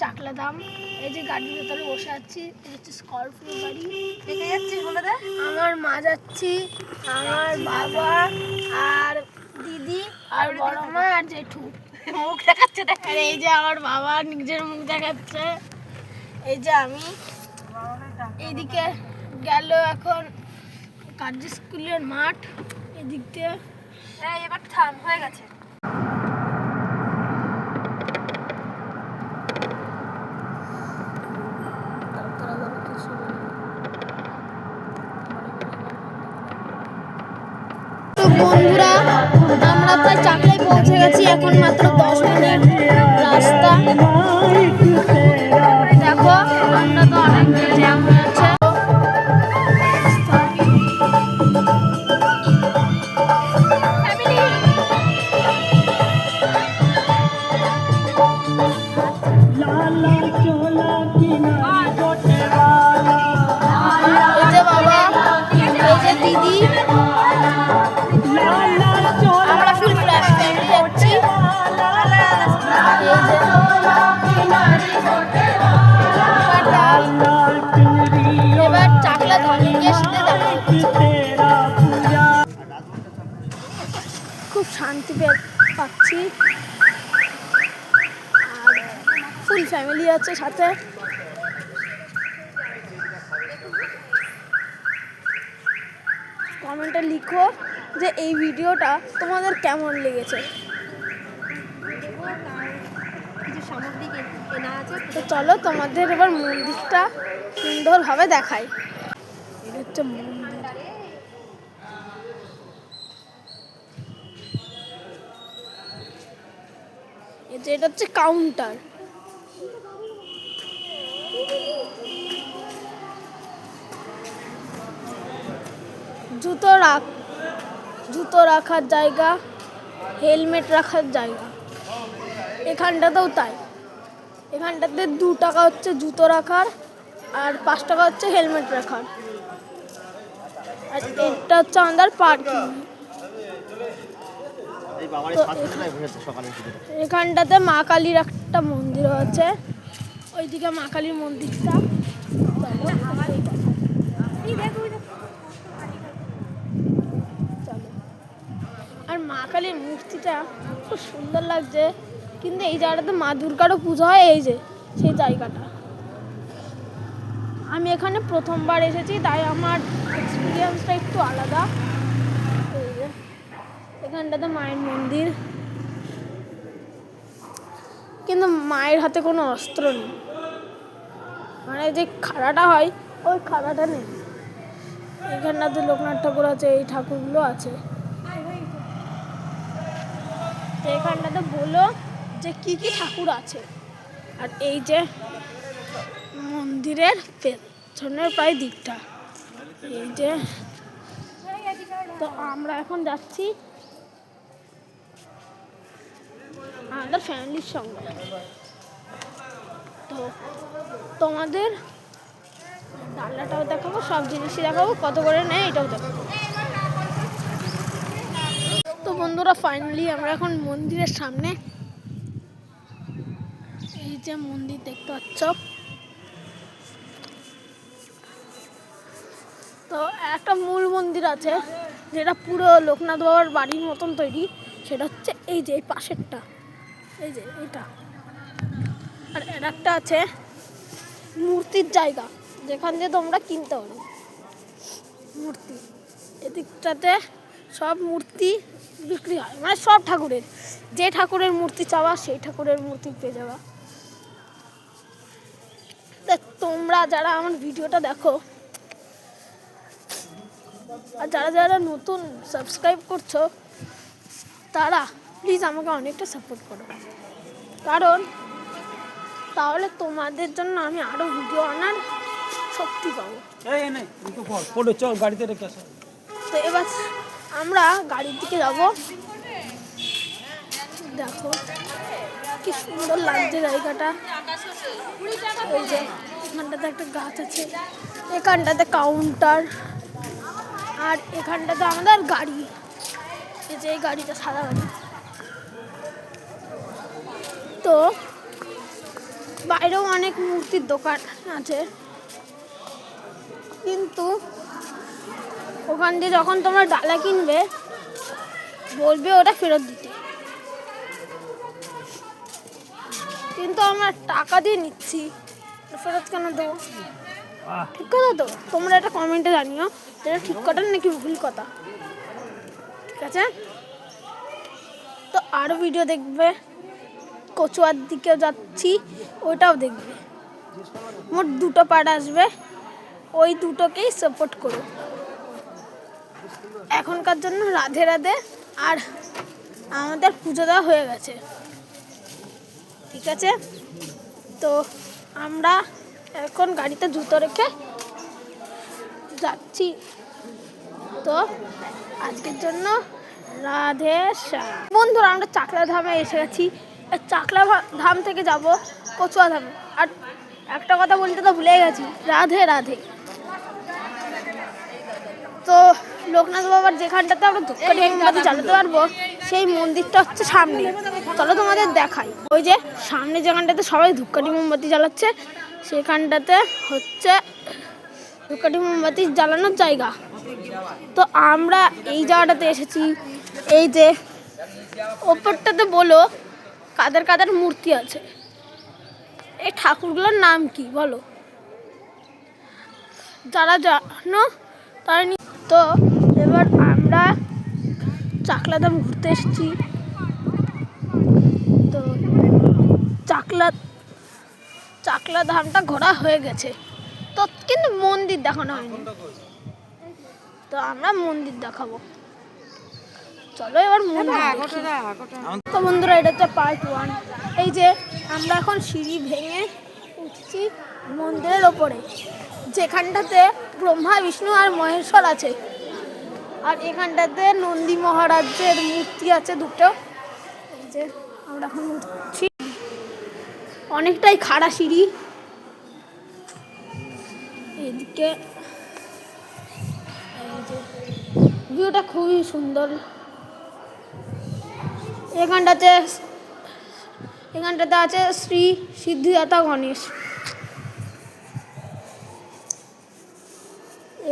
চাকলা দাম। এই যে গাড়ির ভেতরে বসে আছি এই হচ্ছে স্করপিও গাড়ি। দেখে যাচ্ছিস বলে দে। আমার মা যাচ্ছি আমার বাবা আর দিদি আর বড় মা আর জেঠু। মুখ দেখাচ্ছে দেখ। আর এই যে আমার বাবা নিজের মুখ দেখাচ্ছে। এই যে আমি। এইদিকে গেল এখন কার্য স্কুলের মাঠ এদিক দিয়ে। এবার থাম হয়ে গেছে। গেছি এখন মাত্র দশ মিনিট রাস্তা। আছে সাথে। কমেন্টে লিখো যে এই ভিডিওটা তোমাদের কেমন লেগেছে। তো চলো তোমাদের এবার মন্দিরটা সুন্দরভাবে দেখাই। এটা হচ্ছে মন্দির। এটা হচ্ছে কাউন্টার জুতো রাখ, জুতো রাখার জায়গা, হেলমেট রাখার জায়গা। এখানটাতেও তাই। এখানটাতে দু টাকা হচ্ছে জুতো রাখার আর পাঁচ টাকা হচ্ছে হেলমেট রাখার। আর এটা হচ্ছে আমাদের পার্কিং। এখানটাতে মা কালীর একটা মন্দির আছে। ওইদিকে মা কালীর মন্দিরটা চলো। আর মা কালীর মূর্তিটা খুব সুন্দর লাগছে। কিন্তু এই জায়গাটাতে মা দুর্গারও পুজো হয়, এই যে, সেই জায়গাটা। আমি এখানে প্রথমবার এসেছি, তাই আমার এক্সপিরিয়েন্সটা একটু আলাদা। এখানটাতে মায়ের মন্দির। কিন্তু মায়ের হাতে কোনো অস্ত্র নেই। মানে যে খাড়াটা হয়, ওই খাড়াটা নেই। এখানটাতে লোকনাথ ঠাকুর আছে, এই ঠাকুরগুলো আছে। তো এখানটাতে বলো যে কি কি ঠাকুর আছে। আর এই যে মন্দিরের পেছনের প্রায় দিকটা। এই যে তো আমরা এখন যাচ্ছি আমাদের ফ্যামিলির সঙ্গে। তো তোমাদের ডাল্লাটাও দেখাবো, সব জিনিসই দেখাবো, কত করে নেয় এটাও দেখাবো। তো বন্ধুরা ফাইনালি আমরা এখন মন্দিরের সামনে। এই যে মন্দির দেখতে পাচ্ছ। তো একটা মূল মন্দির আছে, যেটা পুরো লোকনাথ বাবার বাড়ির মতন তৈরি। সেটা হচ্ছে এই যে এই পাশেরটা। এই যে এটা। আর এর একটা আছে মূর্তির জায়গা, যেখান দিয়ে তোমরা কিনতে পারো মূর্তি। এদিকটাতে সব মূর্তি বিক্রি হয়। মানে সব ঠাকুরের। যে ঠাকুরের মূর্তি চাওয়া সেই ঠাকুরের মূর্তি পেয়ে যাওয়া। তোমরা যারা আমার ভিডিওটা দেখো আর যারা যারা নতুন সাবস্ক্রাইব করছ তারা প্লিজ আমাকে অনেকটা সাপোর্ট করো। কারণ তাহলে তোমাদের জন্য আমি আরও ভিডিও আনার শক্তি পাবো। তো এবার আমরা গাড়ির দিকে যাব। দেখো, কি সুন্দর লাগছে জায়গাটা। ওই যে, এখানটাতে একটা গাছ আছে, এখানটাতে কাউন্টার আর এখানটাতে আমাদের গাড়ি। এই যে, এই গাড়িটা সাদা গাড়ি। তো, বাইরেও অনেক মূর্তির দোকান আছে। কিন্তু ওখান দিয়ে যখন তোমরা ডালা কিনবে বলবে ওটা ফেরত দিতে। কিন্তু আমরা টাকা দিয়ে নিচ্ছি। ফেরত কেন দেবো? ঠিক কথা তো? তোমরা এটা কমেন্টে জানিও যে এটা ঠিক কথা নাকি ভুল কথা। ঠিক আছে? তো আরও ভিডিও দেখবে। কচুয়ার দিকেও যাচ্ছি ওইটাও দেখবে। মোট দুটো পার্ট আসবে। ওই দুটোকেই সাপোর্ট করো। এখনকার জন্য রাধে রাধে আর আমাদের পুজো দেওয়া হয়ে গেছে। ঠিক আছে? তো আমরা এখন গাড়িতে জুতো রেখে যাচ্ছি। তো আজকের জন্য রাধে বন্ধুরা, আমরা চাকলা ধামে এসে গেছি। চাকলা ধাম থেকে যাব কচুয়া ধামে আর একটা কথা বলতে তো ভুলে গেছি, রাধে রাধে। তো লোকনাথ বাবার যেখানটাতে আমরা ধূপকাঠি মোমবাতি জ্বালাতে পারব, সেই মন্দিরটা হচ্ছে সামনে। চলো তোমাদের দেখাই। ওই যে সামনে যেখানটাতে সবাই ধূপকাঠি মোমবাতি জ্বালাচ্ছে, সেখানটাতে হচ্ছে ধূপকাঠি মোমবাতি জ্বালানোর জায়গা। তো আমরা এই জায়গাটাতে এসেছি। এই যে ওপরটাতে বলো, কাদের কাদের মূর্তি আছে? এই ঠাকুরগুলোর নাম কি বলো? যারা জানো তারা তো এবার আমরা চাকলাদাম ঘুরতে এসেছি। তো চাকলা চাকলা ধামটা ঘোরা হয়ে গেছে। তো কিন্তু মন্দির দেখানো হয়নি। তো আমরা মন্দির দেখাবো। চলো এবার মন্দির দেখি। তো বন্ধুরা এটা হচ্ছে পার্ট ওয়ান এই যে আমরা এখন সিঁড়ি ভেঙে উঠছি মন্দিরের ওপরে। যেখানটাতে ব্রহ্মা বিষ্ণু আর মহেশ্বর আছে। আর এখানটাতে নন্দী মহারাজের মূর্তি আছে দুটো। যে আমরা এখন উঠছি। অনেকটাই খাড়া সিঁড়ি। এদিকে ভিউটা খুবই সুন্দর। এখানটাতে এখানটাতে আছে শ্রী সিদ্ধিদাতা গণেশ।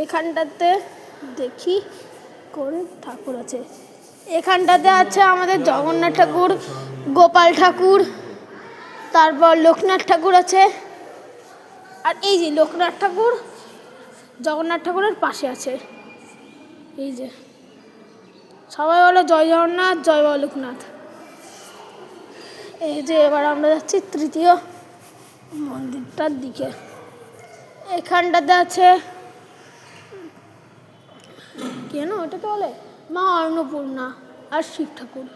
এখানটাতে দেখি কোন ঠাকুর আছে। এখানটাতে আছে আমাদের জগন্নাথ ঠাকুর, গোপাল ঠাকুর, তারপর লোকনাথ ঠাকুর আছে। আর এই যে লোকনাথ ঠাকুর, জগন্নাথ ঠাকুরের পাশে আছে। এই যে। সবাই বলো জয় জগন্নাথ, জয় লোকনাথ। এই যে এবার আমরা যাচ্ছি তৃতীয় মন্দিরটার দিকে। এখানটাতে আছে কেন? ওটাকে বলে মা অন্নপূর্ণা আর শিব ঠাকুর।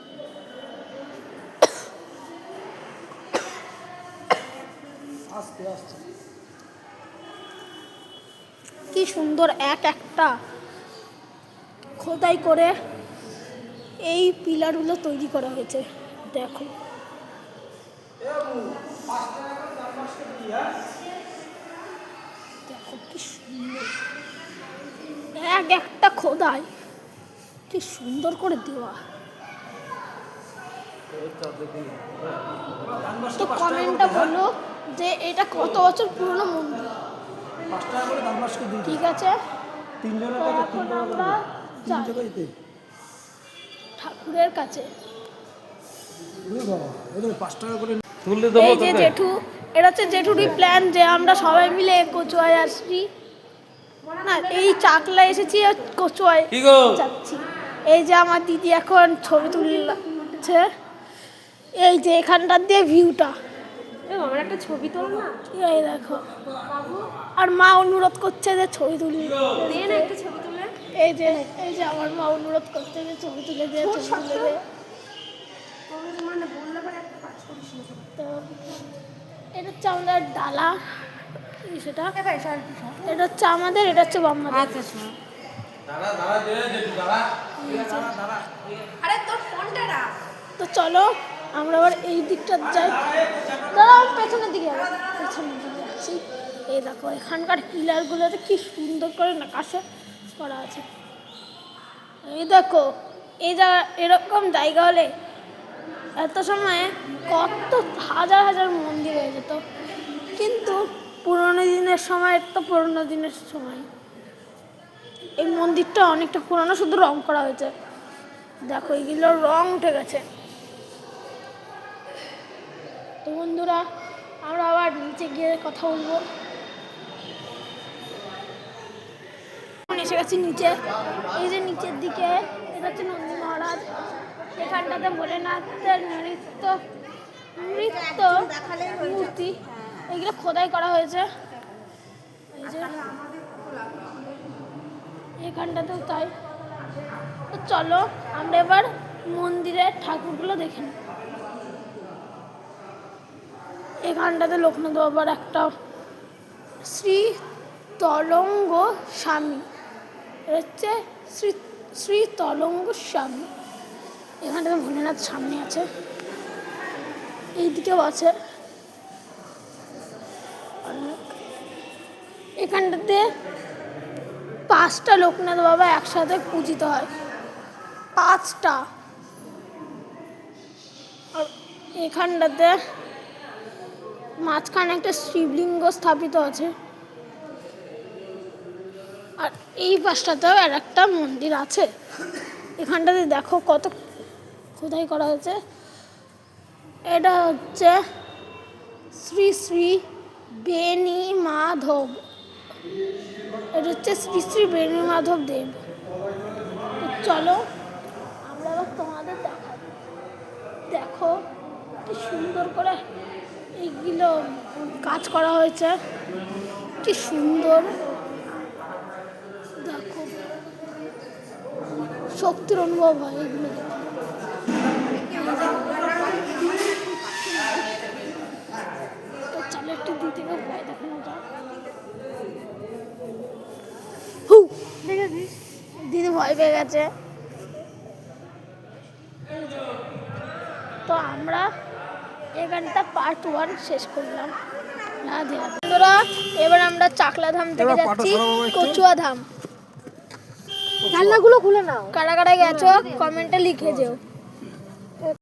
কি সুন্দর এক একটা খোদাই করে এই পিলারগুলো তৈরি করা হয়েছে। দেখো। সুন্দর। এক একটা খোদাই কি সুন্দর করে দেওয়া। তো কমেন্টটা বলো যে এটা কত বছর পুরনো মন্দির? ঠিক আছে? এখন আমরা ঠাকুরের কাছে। এই যে জেঠু এটা হচ্ছে জেঠুরই প্ল্যান যে আমরা সবাই মিলে কচুয়ায় আসছি। না এই চাকলা এসেছি কচুয়ায় যাচ্ছি। এই যে আমার দিদি এখন ছবি তুলছে। এই যে এখানটার দিয়ে ভিউটা আমার একটা ছবি তোল না। এই দেখো। আর মা অনুরোধ করছে যে ছবি তুলি। দিয়ে না একটা ছবি তুলে। এই যে এই যে আমার মা অনুরোধ করছে যে ছবি তুলে দে ছবি তুলে দে। মানে তো এটা হচ্ছে আমাদের ডালা। সেটা? এটা হচ্ছে আমাদের এটা হচ্ছে বাম্মাদের। আচ্ছা শোনো আরে তোর ফোনটা তো চলো আমরা আবার এই দিকটা যাই। দাঁড়া পেছনের দিকে পেছনের দিকে যাচ্ছি। এই দেখো এখানকার পিলারগুলোতে কি সুন্দর করে নাকাশে করা আছে। এই দেখো এই জায়গা এরকম জায়গা হলে এত সময়ে কত হাজার হাজার মন্দির হয়ে যেত। কিন্তু পুরোনো দিনের সময় তো পুরোনো দিনের সময়। এই মন্দিরটা অনেকটা পুরোনো, শুধু রং করা হয়েছে। দেখো, এগুলো রং উঠে গেছে। তো বন্ধুরা, আমরা আবার নিচে গিয়ে কথা বলব। এসে গেছি নিচে। এই যে নিচের দিকে, এটা হচ্ছে নন্দী মহারাজ। এখানটাতে ভোলেনাথের নৃত্য নৃত্য মূর্তি, এগুলো খোদাই করা হয়েছে। এখানটাতেও তাই। তো চলো, আমরা এবার মন্দিরের ঠাকুরগুলো দেখে এখানটাতে লোকনাথ বাবার একটা শ্রী তলঙ্গ স্বামী। হচ্ছে শ্রী শ্রী তলঙ্গ স্বামী। এখানটাতে ভোলেনাথ সামনে আছে। এইদিকেও আছে। এখানটাতে পাঁচটা লোকনাথ বাবা একসাথে পূজিত হয়। পাঁচটা। আর এখানটাতে মাঝখানে একটা শিবলিঙ্গ স্থাপিত আছে। আর এই পাশটাতেও আর একটা মন্দির আছে। এখানটাতে দেখো কত খোদাই করা হয়েছে? এটা হচ্ছে শ্রী শ্রী বেনি মাধব এটা হচ্ছে শ্রী শ্রী বেনি মাধব দেব চলো, আমরা এবার তোমাদের দেখাবো দেখো কি সুন্দর করে এইগুলো কাজ করা হয়েছে। কি সুন্দর। দেখো, শক্তির অনুভব হয় এগুলো দেখে। তো চলো একটু দিতে ভয় দেখানো যাক হু দেখেছিস দিদি ভয় পেয়ে গেছে। তো আমরা এখানটা পার্ট ওয়ান শেষ করলাম। রাধে রাধে বন্ধুরা এবার আমরা চাকলা ধাম থেকে যাচ্ছি কচুয়া। ধাম জানলাগুলো খুলে নাও। কারা কারা গেছো কমেন্টে লিখে যেও।